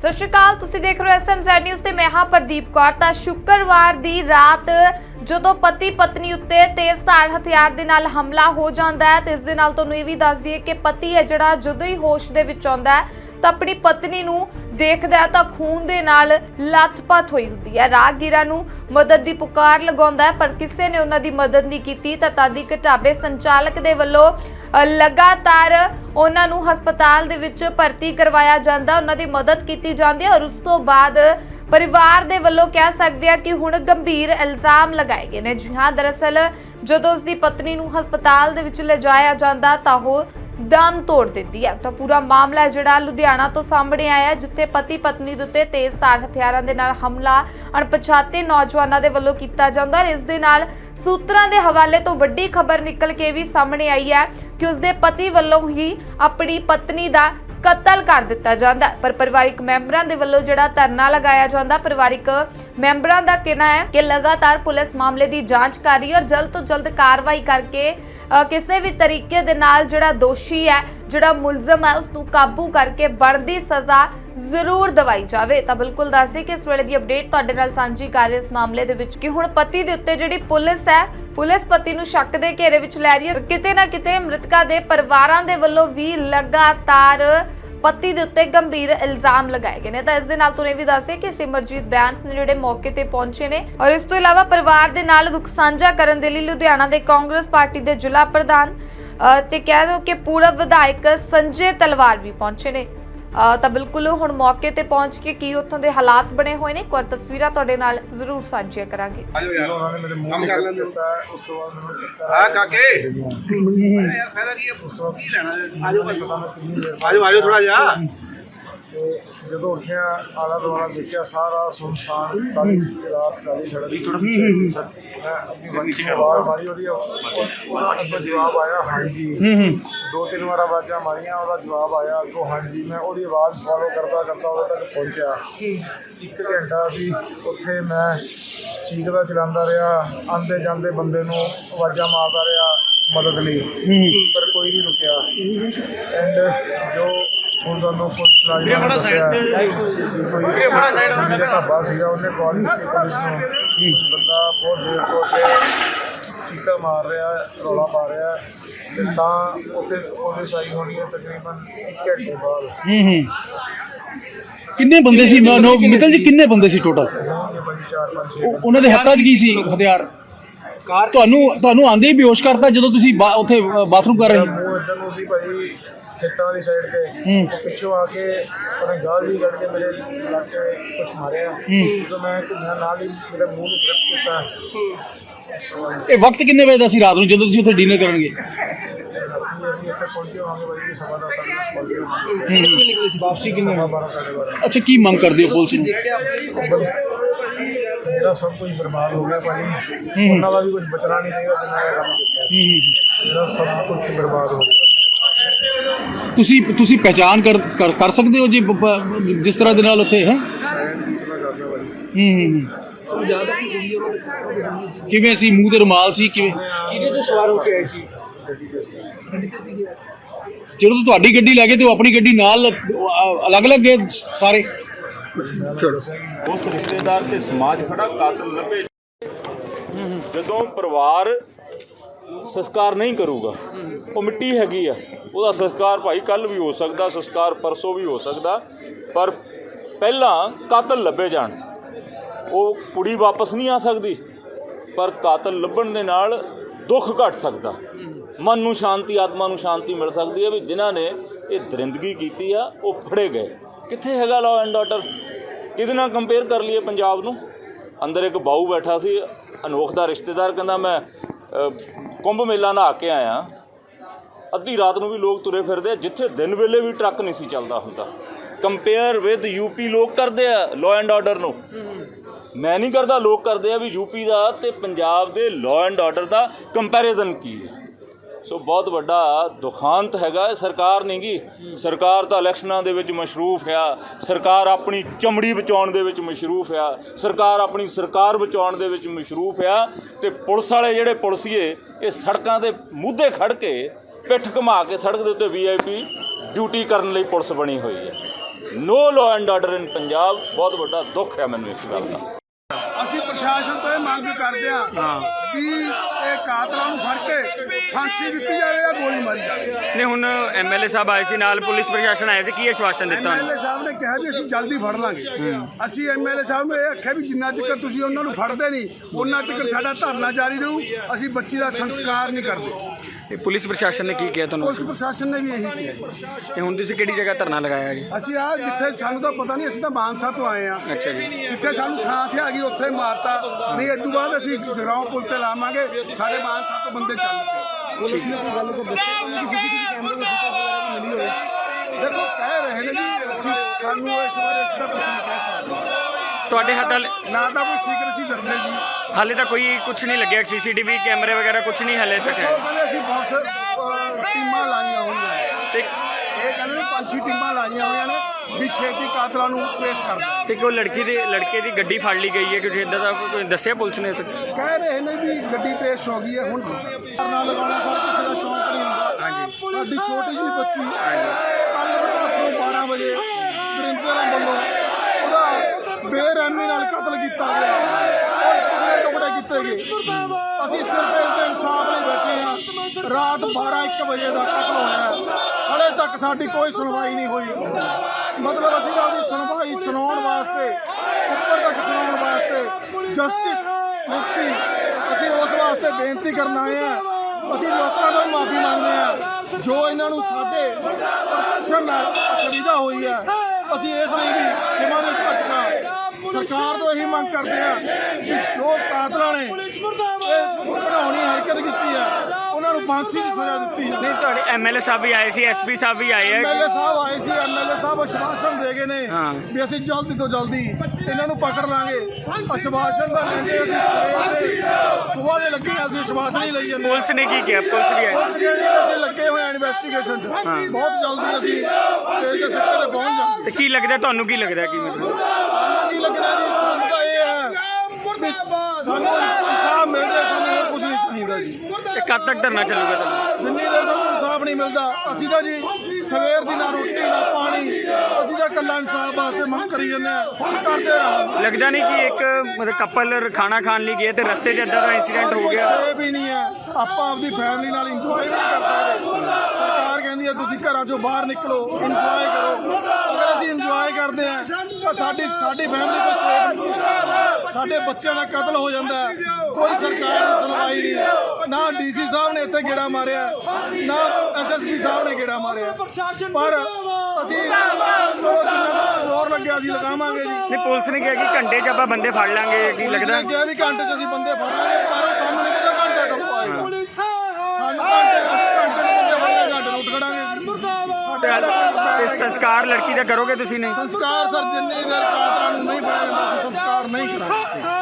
ਸਤਿ ਸ਼੍ਰੀ ਅਕਾਲ, ਤੁਸੀਂ ਦੇਖ ਰਹੇ ਹੋ ਐਸਐਮਜ਼ੈਡ ਨਿਊਜ਼ ਤੇ ਮੈਂ ਹਾਂ ਪ੍ਰਦੀਪ ਕੌਰ। ਤਾਂ ਸ਼ੁੱਕਰਵਾਰ ਦੀ ਰਾਤ ਜਦੋਂ ਪਤੀ ਪਤਨੀ ਉੱਤੇ ਤੇਜ਼ ਧਾਰ ਹਥਿਆਰ ਦੇ ਨਾਲ ਹਮਲਾ ਹੋ ਜਾਂਦਾ ਹੈ, ਤੇ ਇਸ ਦੇ ਨਾਲ ਤੁਹਾਨੂੰ ਇਹ ਵੀ ਦੱਸ ਦਈਏ ਕਿ ਪਤੀ ਹੈ ਜਿਹੜਾ ਜਦੋਂ ਹੀ ਹੋਸ਼ ਦੇ ਵਿੱਚ ਆਉਂਦਾ ਹੈ, ਤਾਂ ਆਪਣੀ ਪਤਨੀ ਨੂੰ ਦੇਖਦਾ ਤਾਂ ਖੂਨ ਦੇ ਨਾਲ ਲੱਥਪੱਥ ਹੋਈ ਹੁੰਦੀ ਹੈ। ਰਾਹਗੀਰਾਂ ਨੂੰ ਮਦਦ ਦੀ ਪੁਕਾਰ ਲਗਾਉਂਦਾ ਪਰ ਕਿਸੇ ਨੇ ਉਹਨਾਂ ਦੀ ਮਦਦ ਨਹੀਂ ਕੀਤੀ ਤਾਂ ਤਦ ਇੱਕ ਢਾਬੇ ਸੰਚਾਲਕ ਦੇ ਵੱਲੋਂ ਲਗਾਤਾਰ ਉਹਨਾਂ ਨੂੰ ਹਸਪਤਾਲ ਦੇ ਵਿੱਚ ਭਰਤੀ ਕਰਵਾਇਆ ਜਾਂਦਾ, ਉਹਨਾਂ ਦੀ ਮਦਦ ਕੀਤੀ ਜਾਂਦੀ ਹੈ ਔਰ ਉਸ ਤੋਂ ਬਾਅਦ ਪਰਿਵਾਰ ਦੇ ਵੱਲੋਂ ਕਹਿ ਸਕਦੇ ਆ ਕਿ ਹੁਣ ਗੰਭੀਰ ਇਲਜ਼ਾਮ ਲਗਾਏ ਗਏ ਨੇ। ਜੀ ਹਾਂ, ਦਰਅਸਲ ਜਦੋਂ ਉਸ ਦੀ ਪਤਨੀ ਨੂੰ ਹਸਪਤਾਲ ਦੇ ਵਿੱਚ ਲਿਜਾਇਆ ਜਾਂਦਾ ਤਾਂ ਉਹ ਦਮ ਤੋੜ ਦਿੰਦੀ ਹੈ। ਤਾਂ ਪੂਰਾ ਮਾਮਲਾ ਜਿਹੜਾ ਲੁਧਿਆਣਾ ਤੋਂ ਸਾਹਮਣੇ ਆਇਆ, ਜਿੱਥੇ ਪਤੀ ਪਤਨੀ ਦੇ ਉੱਤੇ ਤੇਜ਼ ਧਾਰ ਹਥਿਆਰਾਂ ਦੇ ਨਾਲ ਹਮਲਾ ਅਣਪਛਾਤੇ ਨੌਜਵਾਨਾਂ ਦੇ ਵੱਲੋਂ ਕੀਤਾ ਜਾਂਦਾ ਹੈ ਇਸ ਦੇ ਨਾਲ ਸੂਤਰਾਂ ਦੇ ਹਵਾਲੇ ਤੋਂ ਵੱਡੀ ਖਬਰ ਨਿਕਲ ਕੇ ਵੀ ਸਾਹਮਣੇ ਆਈ ਹੈ ਕਿ ਉਸਦੇ ਪਤੀ ਵੱਲੋਂ ਹੀ ਆਪਣੀ ਪਤਨੀ ਦਾ ਕਤਲ ਕਰ ਦਿੱਤਾ ਜਾਂਦਾ ਪਰ ਪਰਿਵਾਰਿਕ ਮੈਂਬਰਾਂ ਦੇ ਵੱਲੋਂ ਜਿਹੜਾ ਧਰਨਾ ਲਗਾਇਆ ਜਾਂਦਾ, ਪਰਿਵਾਰਿਕ ਮੈਂਬਰਾਂ ਦਾ ਕਹਿਣਾ ਹੈ ਕਿ ਲਗਾਤਾਰ ਪੁਲਿਸ ਮਾਮਲੇ ਦੀ ਜਾਂਚ ਕਰ ਰਹੀ ਹੈ ਔਰ ਜਲਦ ਤੋਂ ਜਲਦ ਕਾਰਵਾਈ ਕਰਕੇ ਕਿਸੇ ਵੀ ਤਰੀਕੇ ਦੇ ਨਾਲ ਜਿਹੜਾ ਦੋਸ਼ੀ ਹੈ, ਜਿਹੜਾ ਮੁਲਜ਼ਮ ਹੈ ਉਸ ਨੂੰ ਕਾਬੂ ਕਰਕੇ ਬਣਦੀ ਸਜ਼ਾ ਜ਼ਰੂਰ ਦਵਾਈ ਜਾਵੇ। ਤਾਂ ਬਿਲਕੁਲ ਦੱਸਦੇ ਕਿ ਇਸ ਵੇਲੇ ਦੀ ਅਪਡੇਟ ਤੁਹਾਡੇ ਨਾਲ ਸਾਂਝੀ ਕਰ ਰਹੇ ਇਸ ਮਾਮਲੇ ਦੇ ਵਿੱਚ ਕਿ ਹੁਣ ਪਤੀ ਦੇ ਉੱਤੇ ਜਿਹੜੀ ਪੁਲਿਸ ਹੈ, ਪੁਲਿਸ ਪਤੀ ਨੂੰ ਸ਼ੱਕ ਦੇ ਘੇਰੇ ਵਿੱਚ ਲੈ ਰਹੀ ਹੈ। ਕਿਤੇ ਨਾ ਕਿਤੇ ਮ੍ਰਿਤਕਾ ਦੇ ਪਰਿਵਾਰਾਂ ਦੇ ਵੱਲੋਂ ਵੀ ਲਗਾਤਾਰ ਪਤੀ ਦੇ ਉੱਤੇ ਗੰਭੀਰ ਇਲਜ਼ਾਮ ਲਗਾਏ ਗਏ ਨੇ। ਤਾਂ ਇਸ ਦੇ ਨਾਲ ਤੁਹਾਨੂੰ ਇਹ ਵੀ ਦੱਸੇ ਕਿ ਸਿਮਰਜੀਤ ਬੈਂਸ ਨੇ ਜਿਹੜੇ ਮੌਕੇ ਤੇ ਪਹੁੰਚੇ ਨੇ ਔਰ ਇਸ ਤੋਂ ਇਲਾਵਾ ਪਰਿਵਾਰ ਦੇ ਨਾਲ ਦੁੱਖ ਸਾਂਝਾ ਕਰਨ ਦੇ ਲਈ ਲੁਧਿਆਣਾ ਦੇ ਕਾਂਗਰਸ ਪਾਰਟੀ ਦੇ ਜ਼ਿਲ੍ਹਾ ਪ੍ਰਧਾਨ ਤੇ ਕਹਿ ਦੋ ਕਿ ਪੂਰਵ ਵਿਧਾਇਕ ਸੰਜੇ ਤਲਵਾਰ ਵੀ ਪਹੁੰਚੇ ਨੇ। ਤਾਂ ਬਿਲਕੁਲ ਹੁਣ ਮੌਕੇ ਤੇ ਪਹੁੰਚ ਕੇ ਕੀ ਉੱਥੋਂ ਦੇ ਹਾਲਾਤ ਬਣੇ ਹੋਏ ਨੇ ਵਾਰ ਤਸਵੀਰਾਂ ਤੁਹਾਡੇ ਨਾਲ ਜ਼ਰੂਰ ਸਾਂਝੀਆਂ ਕਰਾਂਗੇ। ਆਜੋ ਯਾਰ। ਉਹਨਾਂ ਨੇ ਮੇਰੇ ਮੂੰਹ ਕੰਮ ਤੇ ਕਰ ਲੈਂਦੇ ਉਸ ਤੋਂ ਬਾਅਦ ਮੈਨੂੰ ਹਾਂ ਕਾਕੇ। ਯਾਰ ਫਾਇਦਾ ਕੀ ਹੈ? ਕੀ ਲੈਣਾ ਆਜੋ ਪਤਾ ਮੈਂ ਕਿੰਨੀ ਦੇਰ ਆਜੋ ਆਜੋ ਥੋੜਾ ਜਿਹਾ। ਜਦੋਂ ਉੱਠਿਆ ਆਲਾ ਦੁਆਲਾ ਦੇਖਿਆ ਸਾਰਾ ਸੁਨਸਾਨ ਕਾਲੀ ਰਾਤ ਕਾਲੀ ਸੜਕ ਮੈਂ ਆਪਣੀ ਬੰਦੀ ਚ ਆਵਾਜ਼ ਮਾਰੀ ਉਹਦੀ ਉਹਦਾ ਅੱਗੋਂ ਜਵਾਬ ਆਇਆ ਹਾਂਜੀ। ਦੋ ਤਿੰਨ ਵਾਰ ਆਵਾਜ਼ਾਂ ਮਾਰੀਆਂ ਉਹਦਾ ਜਵਾਬ ਆਇਆ ਅੱਗੋਂ ਹਾਂਜੀ ਮੈਂ ਉਹਦੀ ਆਵਾਜ਼ ਫੋਲੋ ਕਰਦਾ ਕਰਦਾ ਉਹਦੇ ਤੱਕ ਪਹੁੰਚਿਆ। ਇੱਕ ਘੰਟਾ ਸੀ ਉੱਥੇ ਮੈਂ ਚੀਕਦਾ ਚਲਾਉਂਦਾ ਰਿਹਾ ਆਂਦੇ ਜਾਂਦੇ ਬੰਦੇ ਨੂੰ ਆਵਾਜ਼ਾਂ ਮਾਰਦਾ ਰਿਹਾ ਮਦਦ ਲਈ। ਪਰ ਕੋਈ ਨਹੀਂ ਰੁਕਿਆ। ਐਂਡ ਜੋ ਹੁਣ ਤੁਹਾਨੂੰ ਪੁਲਿਸ ਲਾਈਨ ਨੇ ਦੱਸਿਆ ਕੋਈ ਇਹ ਬੜਾ ਹੋ ਜਿਹੜਾ ਢਾਬਾ ਸੀਗਾ ਉਹਨੇ ਕਾਲ ਕੀਤੀ ਪੁਲਿਸ ਨੂੰ। ਬੰਦਾ ਬਹੁਤ ਦੇਰ ਤੋਂ ਉੱਥੇ ਚੀਕਾ ਮਾਰ ਰਿਹਾ ਹੈ, ਰੌਲਾ ਪਾ ਰਿਹਾ ਹੈ। ਤੇ ਤਾਂ ਉੱਥੇ ਪੁਲਿਸ ਆਈ ਹੋਣੀ ਹੈ ਤਕਰੀਬਨ ਇੱਕ ਘੰਟੇ ਬਾਅਦ। ਹੂੰ ਹੂੰ। ਕਿੰਨੇ ਬੰਦੇ ਸੀ? ਨੋ ਮਿੱਤਲ ਜੀ ਕਿੰਨੇ ਬੰਦੇ ਸੀ ਟੋਟਲ। ਉਹਨਾਂ ਦੇ ਹੱਥਾਂ 'ਚ ਕੀ ਸੀ ਹਥਿਆਰ? ਕਾਰ ਤੁਹਾਨੂੰ ਤੁਹਾਨੂੰ ਆਂਦੇ ਹੀ ਬੇਹੋਸ਼ ਕਰਤਾ ਜਦੋਂ ਤੁਸੀਂ ਉੱਥੇ ਬਾਥਰੂਮ ਕਰ ਰਹੇ ਮੇਰਾ ਮੂੰਹ ਇੱਧਰ ਨੂੰ ਸੀ ਭਾਈ। ਖੇਤਾਂ ਵਾਲੀ ਸਾਈਡ ਤੇ। ਉਹ ਪਿੱਛੋਂ ਆ ਕੇ ਉਹਨੇ ਗਾਲ ਵੀ ਕੱਢ ਕੇ ਮੇਰੇ ਲੱਗ ਕੇ ਕੁਛ ਮਾਰਿਆ। ਜਦੋਂ ਮੈਂ ਘੁੰਮਿਆ ਨਾਲ ਹੀ ਮੇਰੇ ਮੂੰਹ ਨੂੰ ਗ੍ਰਿਪ ਕੀਤਾ। ਇਹ ਵਕਤ ਕਿੰਨੇ ਵਜੇ ਦਾ ਸੀ ਰਾਤ ਨੂੰ ਜਦੋਂ ਤੁਸੀਂ ਉੱਥੇ ਡਿਨਰ ਕਰਨਗੇ? ਵਾਪਸੀ ਕਿੰਨੇ ਅੱਛਾ ਕੀ ਮੰਗ ਕਰਦੇ ਹੋ ਪੁਲਿਸ ਨੂੰ? ਮੇਰਾ ਸਭ ਕੁਝ ਬਰਬਾਦ ਹੋ ਗਿਆ ਭਾਈ। ਉਹਨਾਂ ਦਾ ਵੀ ਕੁਝ ਬਚਣਾ ਨਹੀਂ ਚਾਹੀਦਾ ਜਿੰਨਾ ਕੰਮ ਕੀਤਾ। ਮੇਰਾ ਸਭ ਕੁਝ ਬਰਬਾਦ ਹੋ ਗਿਆ। ਤੁਸੀਂ ਤੁਸੀਂ ਪਹਿਚਾਨ ਕਰ ਕਰ- ਕਰ ਸਕਦੇ ਹੋ ਜੀ ਬ- ਬ- ਜਿਸ ਤਰ੍ਹਾਂ ਦੇ ਨਾਲ ਉੱਥੇ ਹੈ? ਕਿਵੇਂ ਸੀ? ਮੂੰਹ ਤੇ ਰੁਮਾਲ ਸੀ? ਕਿਵੇਂ? ਕਿਹਦੇ ਤੇ ਸਵਾਰ ਹੋ ਕੇ ਆਏ ਸੀ? ਗੱਡੀ ਤੇ ਸੀ ਜਦੋਂ ਤੁਹਾਡੀ ਗੱਡੀ ਲੈ ਗਏ ਤੇ ਉਹ ਆਪਣੀ ਗੱਡੀ ਨਾਲ ਅਲੱਗ-ਅਲੱਗ ਗਏ ਸਾਰੇ? ਉਸ ਰਿਸ਼ਤੇਦਾਰ ਤੇ ਸਮਾਜ ਖੜਾ ਕਾਤਲ ਲੱਭੇ। ਜਦੋਂ ਪਰਿਵਾਰ ਸੰਸਕਾਰ ਨਹੀਂ ਕਰੂਗਾ ਉਹ ਮਿੱਟੀ ਹੈਗੀ ਆ। ਉਹਦਾ ਸੰਸਕਾਰ ਭਾਈ ਕੱਲ ਵੀ ਹੋ ਸਕਦਾ, ਸੰਸਕਾਰ ਪਰਸੋਂ ਵੀ ਹੋ ਸਕਦਾ, ਪਰ ਪਹਿਲਾਂ ਕਾਤਲ ਲੱਭੇ ਜਾਣ। ਉਹ ਕੁੜੀ ਵਾਪਸ ਨਹੀਂ ਆ ਸਕਦੀ, ਪਰ ਕਾਤਲ ਲੱਭਣ ਦੇ ਨਾਲ ਦੁੱਖ ਘਟ ਸਕਦਾ। ਮਨ ਨੂੰ ਸ਼ਾਂਤੀ, ਆਤਮਾ ਨੂੰ ਸ਼ਾਂਤੀ ਮਿਲ ਸਕਦੀ ਹੈ ਵੀ ਜਿਨ੍ਹਾਂ ਨੇ ਇਹ ਦਰਿੰਦਗੀ ਕੀਤੀ ਆ, ਉਹ ਫੜੇ ਗਏ। ਕਿੱਥੇ ਹੈਗਾ ਲਾਅ ਐਂਡ ਆਰਡਰ ਕਿਹਦੇ ਨਾਲ ਕੰਪੇਅਰ ਕਰ ਲਈਏ ਪੰਜਾਬ ਨੂੰ? ਅੰਦਰ ਇੱਕ ਬਾਊ ਬੈਠਾ ਸੀ ਅਨੋਖ ਦਾ ਰਿਸ਼ਤੇਦਾਰ, ਕਹਿੰਦਾ ਮੈਂ ਕੁੰਭ ਮੇਲਾ ਨਹਾ ਕੇ ਆਇਆ। ਅੱਧੀ ਰਾਤ ਨੂੰ ਵੀ ਲੋਕ ਤੁਰੇ ਫਿਰਦੇ ਆ, ਜਿੱਥੇ ਦਿਨ ਵੇਲੇ ਵੀ ਟਰੱਕ ਨਹੀਂ ਸੀ ਚੱਲਦਾ ਹੁੰਦਾ। ਕੰਪੇਅਰ ਵਿਦ ਯੂਪੀ ਲੋਕ ਕਰਦੇ ਆ ਲਾਅ ਐਂਡ ਆਰਡਰ ਨੂੰ। ਮੈਂ ਨਹੀਂ ਕਰਦਾ ਲੋਕ ਕਰਦੇ ਆ ਵੀ ਯੂਪੀ ਦਾ ਤੇ ਪੰਜਾਬ ਦੇ ਲਾਅ ਐਂਡ ਆਰਡਰ ਦਾ ਕੰਪੈਰੀਜ਼ਨ ਕੀ ਹੈ। ਸੋ ਬਹੁਤ ਵੱਡਾ ਦੁਖਾਂਤ ਹੈਗਾ, ਸਰਕਾਰ ਨਹੀਂ ਗੀ। ਸਰਕਾਰ ਤਾਂ ਇਲੈਕਸ਼ਨਾਂ ਦੇ ਵਿੱਚ ਮਸ਼ਰੂਫ ਆ। ਸਰਕਾਰ ਆਪਣੀ ਚਮੜੀ ਬਚਾਉਣ ਦੇ ਵਿੱਚ ਮਸ਼ਰੂਫ ਆ। ਸਰਕਾਰ ਆਪਣੀ ਸਰਕਾਰ ਬਚਾਉਣ ਦੇ ਵਿੱਚ ਮਸ਼ਰੂਫ ਆ। ਤੇ ਪੁਲਿਸ ਵਾਲੇ ਜਿਹੜੇ ਪੁਲਸੀਏ ਇਹ ਸੜਕਾਂ ਦੇ ਮੁੱਦੇ ਖੜ ਕੇ ਪਿੱਠ ਘੁਮਾ ਕੇ ਸੜਕ ਦੇ ਉੱਤੇ ਵੀਆਈਪੀ ਡਿਊਟੀ ਕਰਨ ਲਈ ਪੁਲਿਸ ਬਣੀ ਹੋਈ ਹੈ। No law and order in Punjab ਬਹੁਤ ਵੱਡਾ ਦੁੱਖ ਹੈ ਮੈਨੂੰ ਇਸ ਗੱਲ ਦਾ। ਅਸੀਂ ਪ੍ਰਸ਼ਾਸਨ ਤੋਂ ਇਹ ਮੰਗ ਕਰਦੇ ਆ ਕਿ ਇਹ ਕਾਤਲਾਂ ਨੂੰ ਫੜ ਕੇ ਫਾਂਸੀ ਦਿੱਤੀ ਜਾਵੇ ਜਾਂ ਗੋਲੀ ਮਾਰੀ ਜਾਵੇ। ਨੇ ਹੁਣ ਐਮਐਲਏ ਸਾਹਿਬ ਆਏ ਸੀ ਨਾਲ ਪੁਲਿਸ ਪ੍ਰਸ਼ਾਸਨ ਆਇਆ ਸੀ ਕੀ ਆਸ਼ਵਾਸਨ ਦਿੱਤਾ ਉਹਨੂੰ ਐਮਐਲਏ ਸਾਹਿਬ ਨੇ ਕਿਹਾ ਵੀ ਅਸੀਂ ਜਲਦੀ ਫੜ ਲਾਂਗੇ। ਅਸੀਂ ਐਮਐਲਏ ਸਾਹਿਬ ਨੂੰ ਇਹ ਆਖਿਆ ਵੀ ਜਿੰਨਾ ਚਿਰ ਤੁਸੀਂ ਉਹਨਾਂ ਨੂੰ ਫੜਦੇ ਨਹੀਂ ਉਹਨਾਂ ਚਿਰ ਸਾਡਾ ਧਰਨਾ ਜਾਰੀ ਰਹੂ ਅਸੀਂ ਬੱਚੀ ਦਾ ਸੰਸਕਾਰ ਨਹੀਂ ਕਰਦੇ। ਇਹ ਪੁਲਿਸ ਪ੍ਰਸ਼ਾਸਨ ਨੇ ਕੀ ਕਿਹਾ ਤੁਹਾਨੂੰ? ਪੁਲਿਸ ਪ੍ਰਸ਼ਾਸਨ ਨੇ ਵੀ ਇਹੀ ਕਿਹਾ। ਜੀ। ਤੇ ਹੁਣ ਤੁਸੀਂ ਕਿਹੜੀ ਜਗ੍ਹਾ ਧਰਨਾ ਲਗਾਇਆ ਜੀ? ਅਸੀਂ ਆ ਜਿੱਥੇ ਸਾਨੂੰ ਤਾਂ ਪਤਾ ਨਹੀਂ ਅਸੀਂ ਤਾਂ ਮਾਨਸਾ ਤੋਂ ਆਏ ਆ ਅੱਛਾ ਜੀ। ਜਿੱਥੇ ਸਾਨੂੰ ਥਾਂ ਤੇ ਆ ਗਈ ਉੱਥੇ ਮਾਰਤਾ। ਨਹੀਂ ਇਸ ਤੋਂ ਬਾਅਦ ਅਸੀਂ ਜਗਰਾਉਂ ਪੁਲ ਤੇ ਲਾਵਾਂਗੇ ਸਾਡੇ ਮਾਨਸਾ ਤੋਂ ਬੰਦੇ ਚੱਲ ਪਏ। ਪੁਲਿਸ ਨੇ ਕੋਈ ਗੱਲ ਕੋ ਦੱਸਿਆ ਕੋਈ ਕਿਸੇ ਕੈਮਰੇ ਵਿੱਚ ਫੋਟੋ ਮਿਲੀ ਹੋਵੇ? ਦੇਖੋ ਕਹਿ ਰਹੇ ਨੇ ਜੀ ਅਸੀਂ ਸਾਨੂੰ ਇਸ ਬਾਰੇ ਇਸ ਦਾ ਕੁਝ ਨਹੀਂ ਕਹਿ ਸਕਦੇ। ਤੁਹਾਡੇ ਹੱਥ ਨਾ ਤਾਂ ਕੋਈ ਸੀਕ੍ਰੇਸੀ ਦੱਸੇ ਜੀ। ਹਾਲੇ ਤਾਂ ਕੋਈ ਕੁਝ ਨਹੀਂ ਲੱਗਿਆ ਸੀਸੀਟੀਵੀ ਕੈਮਰੇ ਵਗੈਰਾ ਕੁਝ ਨਹੀਂ ਹਾਲੇ ਤੱਕ। ਹੈ ਅਸੀਂ ਬਹੁਤ ਟੀਮਾਂ ਲਾਈਆਂ ਹੋਈਆਂ ਤੇ ਇਹ ਕਹਿੰਦੇ ਨੇ ਪੰਜ ਛੇ ਟੀਮਾਂ ਲਾਈਆਂ ਹੋਈਆਂ ਨੇ। ਵੀ ਛੇਤੀ ਕਾਤਲਾਂ ਨੂੰ ਟ੍ਰੇਸ ਕਰ ਦਿਓ ਤੇ ਕੋਈ ਲੜਕੀ ਦੇ ਲੜਕੇ ਦੀ ਗੱਡੀ ਫੜ ਲਈ ਗਈ ਹੈ ਕੁਝ ਇਦਾਂ ਦਾ ਕੋਈ ਦੱਸਿਆ ਪੁਲਿਸ ਨੇ ਤੱਕ ਕਹਿ ਰਹੇ ਨੇ ਵੀ ਗੱਡੀ ਟ੍ਰੇਸ ਹੋ ਗਈ ਹੈ ਹੁਣ। ਧਰਨਾ ਲਗਾਉਣਾ ਸਰ ਕਿਸੇ ਦਾ ਸ਼ੌਂਕ ਨਹੀਂ ਹੁੰਦਾ। ਹਾਂਜੀ। ਸਾਡੀ ਛੋਟੀ ਜਿਹੀ ਬੱਚੀ ਕੱਲ ਰਾਤ ਨੂੰ 12 ਵਜੇ ਵਰਿੰਦਰਾਂ ਵੱਲੋਂ ਉਹਦਾ ਬੇਰਹਿਮੀ ਨਾਲ ਕਤਲ ਕੀਤਾ ਗਿਆ। ਔਰ ਟੁਕੜੇ ਕੀਤੇ ਗਏ? ਅਸੀਂ ਸਿਰਫ ਇਸ ਦੇ ਇਨਸਾਫ ਲਈ ਬੈਠੇ ਹਾਂ। ਰਾਤ 12 1 ਵਜੇ ਦਾ ਕਤਲ ਹੋਇਆ। ਹਲੇ ਤੱਕ ਸਾਡੀ ਕੋਈ ਸੁਣਵਾਈ ਨਹੀਂ ਹੋਈ। ਮਤਲਬ ਅਸੀਂ ਤਾਂ ਉਹਦੀ ਸੁਣਵਾਈ ਸੁਣਾਉਣ ਵਾਸਤੇ, ਉੱਪਰ ਤੱਕ ਸੁਣਾਉਣ ਵਾਸਤੇ ਜਸਟਿਸ ਮੁਕਸੀ ਅਸੀਂ ਉਸ ਵਾਸਤੇ ਬੇਨਤੀ ਕਰਨ ਆਏ ਆ ਅਸੀਂ ਲੋਕਾਂ ਤੋਂ ਮਾਫੀ ਮੰਗਦੇ ਆ ਜੋ ਇਹਨਾਂ ਨੂੰ ਸਾਡੇ ਪ੍ਰਦਰਸ਼ਨ ਨਾਲ ਸੁਵਿਧਾ ਹੋਈ ਹੈ, ਅਸੀਂ ਇਸ ਲਈ ਵੀ ਹਿਮਾਚਲ ਭੱਜਕਾ ਸਰਕਾਰ ਤੋਂ ਇਹੀ ਮੰਗ ਕਰਦੇ ਆ ਕਿ ਜੋ ਕਾਤਲਾਂ ਨੇ ਇਹ ਬਣਾਉਣੀ ਹਰਕਤ ਕੀਤੀ ਹੈ ਨੂੰ ਫਾਂਸੀ ਦੀ ਸਜ਼ਾ ਦਿੱਤੀ ਜਾਵੇ ਨਹੀਂ ਤੁਹਾਡੇ ਐਮਐਲਏ ਸਾਹਿਬ ਵੀ ਆਏ ਸੀ ਐਸਪੀ ਸਾਹਿਬ ਵੀ ਆਏ ਹੈ। ਐਮਐਲਏ ਸਾਹਿਬ ਆਏ ਸੀ ਐਮਐਲਏ ਸਾਹਿਬ ਅਸ਼ਵਾਸਨ ਦੇ ਗਏ ਨੇ ਹਾਂ। ਵੀ ਅਸੀਂ ਜਲਦੀ ਤੋਂ ਜਲਦੀ ਇਹਨਾਂ ਨੂੰ ਪਕੜ ਲਾਂਗੇ। ਅਸ਼ਵਾਸਨ ਦਾ ਲੈਂਦੇ ਅਸੀਂ ਸਵੇਰ ਦੇ। ਸਵੇਰ ਦੇ ਲੱਗੇ ਹਾਂ, ਅਸੀਂ ਅਸ਼ਵਾਸਨ ਹੀ ਲਈ ਜਾਂਦੇ ਹਾਂ। ਪੁਲਿਸ ਨੇ ਕੀ ਕਿਹਾ? ਪੁਲਿਸ ਵੀ ਆਈ ਪੁਲਿਸ ਕਹਿੰਦੀ ਕਿ ਅਸੀਂ ਲੱਗੇ ਹੋਏ ਆ ਇਨਵੈਸਟੀਗੇਸ਼ਨ 'ਚ। ਬਹੁਤ ਜਲਦੀ ਅਸੀਂ ਤੇਜ਼ ਦੇ ਸਿੱਟੇ ਤੇ ਪਹੁੰਚ ਜਾਵਾਂਗੇ ਤੇ ਕੀ ਲੱਗਦਾ ਤੁਹਾਨੂੰ ਕੀ ਲੱਗਦਾ ਕੀ ਮਤਲਬ? ਕੀ ਲੱਗਣਾ ਜੀ? ਤਾਂ ਇਹ ਹੈ ਵੀ ਸਾਨੂੰ ਇਨਸਾਫ ਮਿਲ ਜਾਏ ਸਾਨੂੰ ਹੋਰ ਕੁਝ ਨਹੀਂ ਚਾਹੀਦਾ ਜੀ ਤੇ ਕਦ ਤੱਕ ਧਰਨਾ ਚੱਲੂਗਾ ਤੁਹਾਨੂੰ? ਜਿੰਨੀ ਦੇਰ ਸਾਨੂੰ ਇਨਸਾਫ ਨਹੀਂ ਮਿਲਦਾ ਅਸੀਂ ਤਾਂ ਜੀ ਸਵੇਰ ਦੀ ਨਾ ਰੋਟੀ ਨਾ ਪਾਣੀ ਅਸੀਂ ਤਾਂ ਕੱਲਾ ਇਨਸਾਫ ਵਾਸਤੇ ਮੰਗ ਕਰੀ ਜਾਂਦੇ ਆ ਕਰਦੇ ਰਹਾਂਗੇ। ਲੱਗਦਾ ਨਹੀਂ ਕਿ ਇੱਕ ਮਤਲਬ ਕਪਲ ਖਾਣਾ ਖਾਣ ਲਈ ਗਏ ਤੇ ਰਸਤੇ 'ਚ ਇਦਾਂ ਦਾ ਇਨਸੀਡੈਂਟ ਹੋ ਗਿਆ? ਇਹ ਵੀ ਨਹੀਂ ਹੈ। ਆਪਾਂ ਆਪਦੀ ਫੈਮਿਲੀ ਨਾਲ ਇੰਜੋਏ ਵੀ ਨਹੀਂ ਕਰ ਸਕਦੇ। ਸਰਕਾਰ ਕਹਿੰਦੀ ਹੈ ਤੁਸੀਂ ਘਰਾਂ ਚੋਂ ਬਾਹਰ ਨਿਕਲੋ ਇੰਜੋਏ ਕਰੋ। ਅਗਰ ਅਸੀਂ ਇੰਜੋਏ ਕਰਦੇ ਆ ਤਾਂ ਸਾਡੀ ਸਾਡੀ ਫੈਮਿਲੀ ਕੋਈ ਸੇਫ ਨਹੀਂ। ਹੈ। ਸਾਡੇ ਬੱਚਿਆਂ ਦਾ ਕਤਲ ਹੋ ਜਾਂਦਾ ਹੈ। ਕੋਈ ਸਰਕਾਰ ਦੀ ਸੁਣਵਾਈ ਨਹੀਂ ਨਾ ਡੀਸੀ ਸਾਹਿਬ ਨੇ ਇੱਥੇ ਗੇੜਾ ਮਾਰਿਆ। ਨਾ ਐਸਐਸਪੀ ਸਾਹਿਬ ਨੇ ਗੇੜਾ ਮਾਰਿਆ। ਪਰ ਅਸੀਂ ਜੋ ਜਿੰਨਾ ਕੁ ਜ਼ੋਰ ਲੱਗਿਆ ਅਸੀਂ ਲਗਾਵਾਂਗੇ ਜੀ। ਨਹੀਂ ਪੁਲਿਸ ਨੇ ਕਿਹਾ ਕਿ ਘੰਟੇ 'ਚ ਆਪਾਂ ਬੰਦੇ ਫੜ ਲਾਂਗੇ ਕੀ ਲੱਗਦਾ? ਲੱਗਿਆ ਵੀ ਘੰਟੇ ਚ ਅਸੀਂ ਬੰਦੇ ਫੜ ਲਾਂਗੇ ਪਰ ਸਾਨੂੰ ਨਹੀਂ ਪਤਾ ਘੰਟਾ ਕਦੋਂ ਆਏਗਾ। ਸਾਨੂੰ ਘੰਟੇ ਬੰਦੇ ਫੜਨੇ ਘੰਟੇ ਨੂੰ ਉੱਠ ਖੜਾਂਗੇ ਤੇ ਤੇ ਸੰਸਕਾਰ ਲੜਕੀ ਦਾ ਕਰੋਗੇ ਤੁਸੀਂ ਨਹੀਂ? ਸੰਸਕਾਰ ਸਰ ਜਿੰਨੀ ਦੇਰ ਕਾਤਲਾਂ ਨੂੰ ਨਹੀਂ ਅਸੀਂ ਸੰਸਕਾਰ ਨਹੀਂ ਕਰਾਂਗੇ।